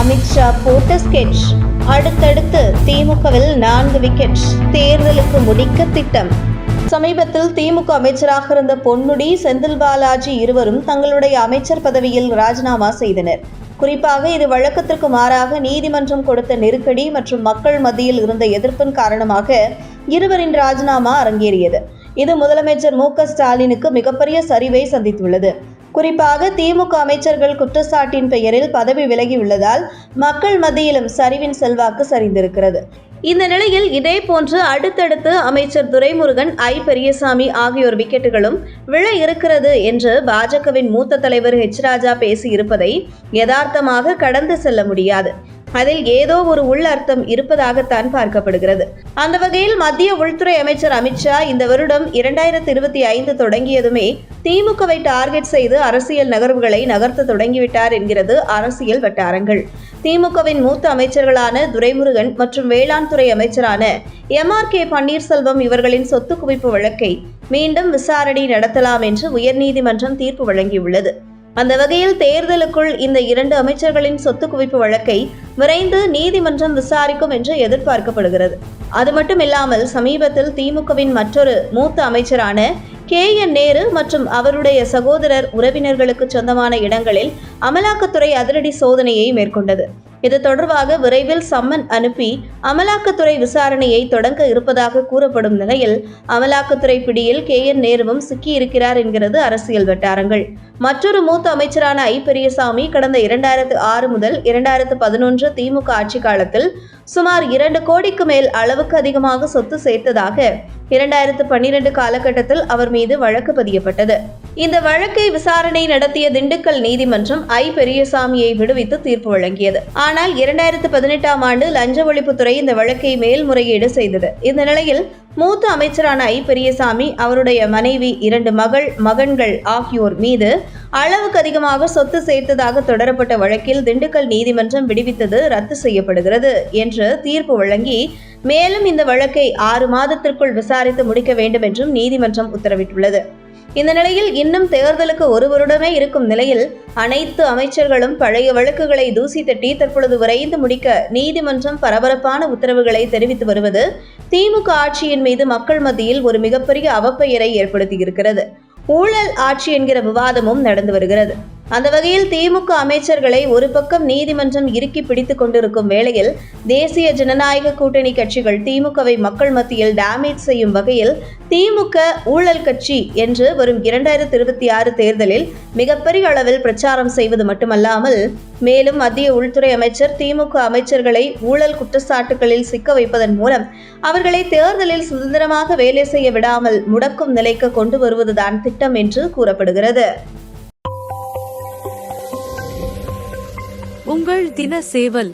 அமித்ஷா போட்ட ஸ்கெட்ச் அடுத்தடுத்து திமுகவில் நான்கு விக்கெட் தேர்தலுக்கு முடிக்க திட்டம். சமீபத்தில் திமுக அமைச்சராக இருந்த பொன்முடி செந்தில் பாலாஜி இருவரும் தங்களுடைய அமைச்சர் பதவியில் ராஜினாமா செய்தனர். குறிப்பாக இது வழக்கத்திற்கு மாறாக நீதிமன்றம் கொடுத்த நெருக்கடி மற்றும் மக்கள் மத்தியில் இருந்த எதிர்ப்பின் காரணமாக இருவரின் ராஜினாமா அரங்கேறியது. இது முதலமைச்சர் மு க ஸ்டாலினுக்கு மிகப்பெரிய சரிவை சந்தித்துள்ளது. குறிப்பாக திமுக அமைச்சர்கள் குற்றச்சாட்டின் பெயரில் பதவி விலகியுள்ளதால் மக்கள் மத்தியிலும் சரிவின் செல்வாக்கு சரிந்திருக்கிறது. இந்த நிலையில் இதே போன்று அடுத்தடுத்து அமைச்சர் துரைமுருகன் ஐ. பெரியசாமி ஆகியோர் விக்கெட்டுகளும் விழ இருக்கிறது என்று பாஜகவின் மூத்த தலைவர் ஹெச் ராஜா பேசியிருப்பதை யதார்த்தமாக கடந்து செல்ல முடியாது. அதில் ஏதோ ஒரு உள் அர்த்தம் இருப்பதாகத்தான் பார்க்கப்படுகிறது. அந்த வகையில் மத்திய உள்துறை அமைச்சர் அமித்ஷா இந்த வருடம் இரண்டாயிரத்தி இருபத்தி ஐந்து தொடங்கியதுமே திமுகவை டார்கெட் செய்து அரசியல் நகர்வுகளை நகர்த்த தொடங்கிவிட்டார் என்கிறது அரசியல் வட்டாரங்கள். திமுகவின் மூத்த அமைச்சர்களான துரைமுருகன் மற்றும் வேளாண் துறை அமைச்சரான எம் ஆர் கே பன்னீர்செல்வம் இவர்களின் சொத்து குவிப்பு வழக்கை மீண்டும் விசாரணை நடத்தலாம் என்று உயர்நீதிமன்றம் தீர்ப்பு வழங்கியுள்ளது. அந்த வகையில் தேர்தலுக்குள் இந்த இரண்டு அமைச்சர்களின் சொத்து குவிப்பு வழக்கை விரைந்து நீதிமன்றம் விசாரிக்கும் என்று எதிர்பார்க்கப்படுகிறது. அது மட்டும் இல்லாமல் சமீபத்தில் திமுகவின் மற்றொரு மூத்த அமைச்சரான கே என் நேரு மற்றும் அவருடைய சகோதரர் உறவினர்களுக்கு சொந்தமான இடங்களில் அமலாக்கத்துறை அதிரடி சோதனையை மேற்கொண்டது. இது தொடர்பாக விரைவில் சம்மன் அனுப்பி அமலாக்கத்துறை விசாரணையை தொடங்க இருப்பதாக கூறப்படும் நிலையில் அமலாக்கத்துறை பிடியில் கே என் நேருவும் சிக்கியிருக்கிறார் என்கிறது அரசியல் வட்டாரங்கள். மற்றொரு மூத்த அமைச்சரான ஐ. பெரியசாமி கடந்த இரண்டாயிரத்து ஆறு முதல் இரண்டாயிரத்து பதினொன்று திமுக ஆட்சி காலத்தில் சுமார் இரண்டு கோடிக்கு மேல் அளவுக்கு அதிகமாக சொத்து சேர்த்ததாக இரண்டாயிரத்து பன்னிரண்டு காலகட்டத்தில் அவர் மீது வழக்கு பதியப்பட்டது. இந்த வழக்கை விசாரணை நடத்திய திண்டுக்கல் நீதிமன்றம் ஐ. பெரியசாமியை விடுவித்து தீர்ப்பு வழங்கியது. ஆனால் இரண்டாயிரத்து பதினெட்டாம் ஆண்டு லஞ்ச ஒழிப்புத்துறை இந்த வழக்கை மேல்முறையீடு செய்தது. இந்த நிலையில் மூத்த அமைச்சரான ஐ. பெரியசாமி அவருடைய மனைவி இரண்டு மகள் மகன்கள் ஆகியோர் மீது அளவுக்கு அதிகமாக சொத்து சேர்த்ததாக தொடரப்பட்ட வழக்கில் திண்டுக்கல் நீதிமன்றம் விடுவித்தது ரத்து செய்யப்படுகிறது என்று தீர்ப்பு வழங்கி மேலும் இந்த வழக்கை ஆறு மாதத்திற்குள் விசாரித்து முடிக்க வேண்டும் என்றும் நீதிமன்றம் உத்தரவிட்டுள்ளது. இந்த நிலையில் இன்னும் தேர்தலுக்கு ஒரு வருடமே இருக்கும் நிலையில் அனைத்து அமைச்சர்களும் பழைய வழக்குகளை தூசி தட்டி தற்பொழுது விரைந்து முடிக்க நீதிமன்றம் பரபரப்பான உத்தரவுகளை தெரிவித்து வருவது திமுக ஆட்சியின் மீது மக்கள் மத்தியில் ஒரு மிகப்பெரிய அவப்பெயரை ஏற்படுத்தியிருக்கிறது. ஊழல் ஆட்சி என்கிற விவாதமும் நடந்து வருகிறது. அந்த வகையில் திமுக அமைச்சர்களை ஒரு பக்கம் நீதிமன்றம் இறுக்கி பிடித்துக் கொண்டிருக்கும் வேளையில் தேசிய ஜனநாயக கூட்டணி கட்சிகள் திமுகவை மக்கள் மத்தியில் டேமேஜ் செய்யும் வகையில் திமுக ஊழல் கட்சி என்று வரும் இரண்டாயிரத்தி இருபத்தி ஆறு தேர்தலில் மிகப்பெரிய அளவில் பிரச்சாரம் செய்வது மட்டுமல்லாமல் மேலும் மத்திய உள்துறை அமைச்சர் திமுக அமைச்சர்களை ஊழல் குற்றச்சாட்டுகளில் சிக்க வைப்பதன் மூலம் அவர்களை தேர்தலில் சுதந்திரமாக வேலை செய்ய விடாமல் முடக்கும் நிலைக்கு கொண்டு வருவதுதான் திட்டம் என்று கூறப்படுகிறது. உங்கள் தின சேவல்